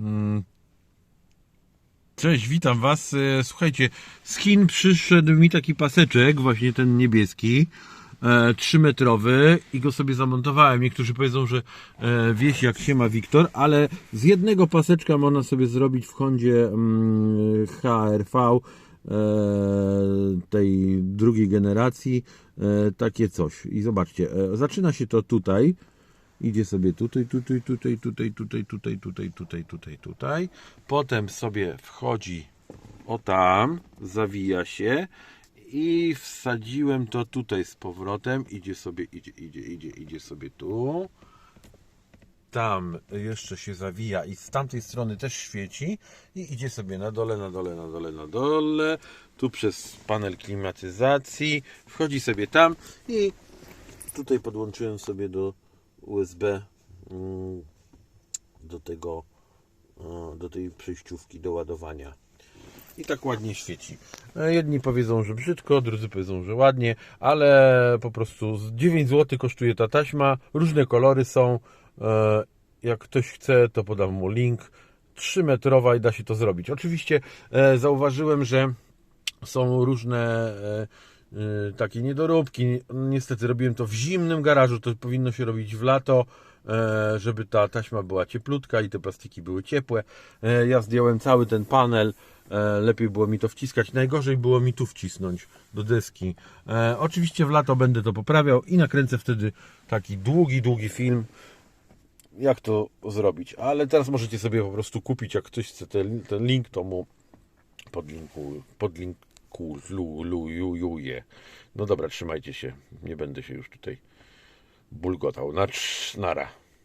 Mm. Cześć, witam Was. E, Słuchajcie, z Chin przyszedł mi taki paseczek, właśnie ten niebieski, e, 3-metrowy i go sobie zamontowałem. Niektórzy powiedzą, że e, wieś jak się ma Wiktor, ale z jednego paseczka można sobie zrobić w Hondzie mm, HRV e, tej drugiej generacji e, takie coś. I zobaczcie, e, zaczyna się to tutaj. Idzie sobie tutaj, tutaj, tutaj, tutaj, tutaj, tutaj, tutaj, tutaj, tutaj, tutaj. Potem sobie wchodzi o tam, zawija się i wsadziłem to tutaj z powrotem. Idzie sobie, idzie, idzie, idzie, idzie sobie tu. Tam jeszcze się zawija i z tamtej strony też świeci i idzie sobie na dole, na dole, na dole, na dole. Tu przez panel klimatyzacji. Wchodzi sobie tam i tutaj podłączyłem sobie do USB mm, do tego e, do tej przejściówki do ładowania i tak ładnie świeci. E, Jedni powiedzą, że brzydko, drudzy powiedzą, że ładnie, ale po prostu z 9 zł kosztuje ta taśma, różne kolory są. E, Jak ktoś chce, to podam mu link. 3 metrowa i da się to zrobić. Oczywiście zauważyłem, że są różne takie niedoróbki. Niestety robiłem to w zimnym garażu, to powinno się robić w lato, e, żeby ta taśma była cieplutka i te plastiki były ciepłe. E, Ja zdjąłem cały ten panel, e, lepiej było mi to wciskać. Najgorzej było mi tu wcisnąć do deski. Oczywiście w lato będę to poprawiał i nakręcę wtedy taki długi, długi film jak to zrobić. Ale teraz możecie sobie po prostu kupić, jak ktoś chce ten, ten link, to mu podlinku, podlinkuluję. No dobra, trzymajcie się. Nie będę się już tutaj bulgotał. Na trz- nara.